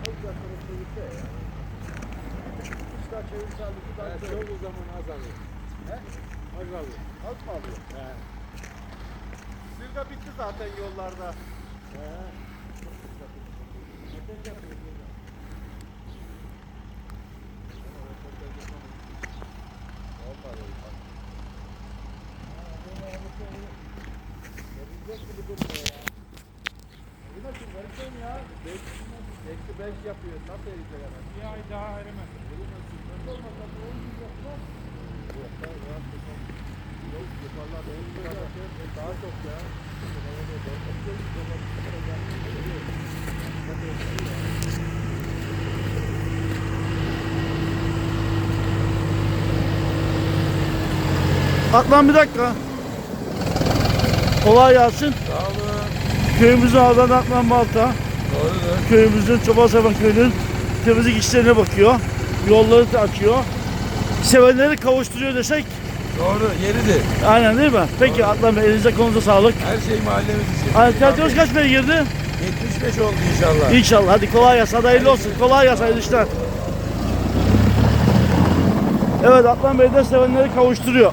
İşte çevirse halbuki daha çok o zaman az alıyor. He? Az alıyor. Az mı alıyor? He. Sırga bitti zaten yollarda. Eksi beş yapıyor. Nasıl eriyecek hemen? Bir ay daha erimez. Yok, yukarılar benim daha çok ya. Atlan bir dakika. Kolay gelsin. Sağ olun. Köyümüzün ağzından Atlan Balta. Doğrudur. Köyümüzün Çobansapan köyünün temizlik işlerine bakıyor. Yolları da açıyor. Sevenleri kavuşturuyor desek Doğru, yeridir. aynen değil mi? Peki Atlan Bey elinize kolunuza sağlık. Her şey mahallemiz için. Tiyatrosu kaç bey girdi? 75 oldu inşallah. İnşallah. Hadi kolay gelsin. Hadi hayırlı olsun. Kolay gelsin. Hayırlı işler. Evet Atlan Bey de sevenleri kavuşturuyor.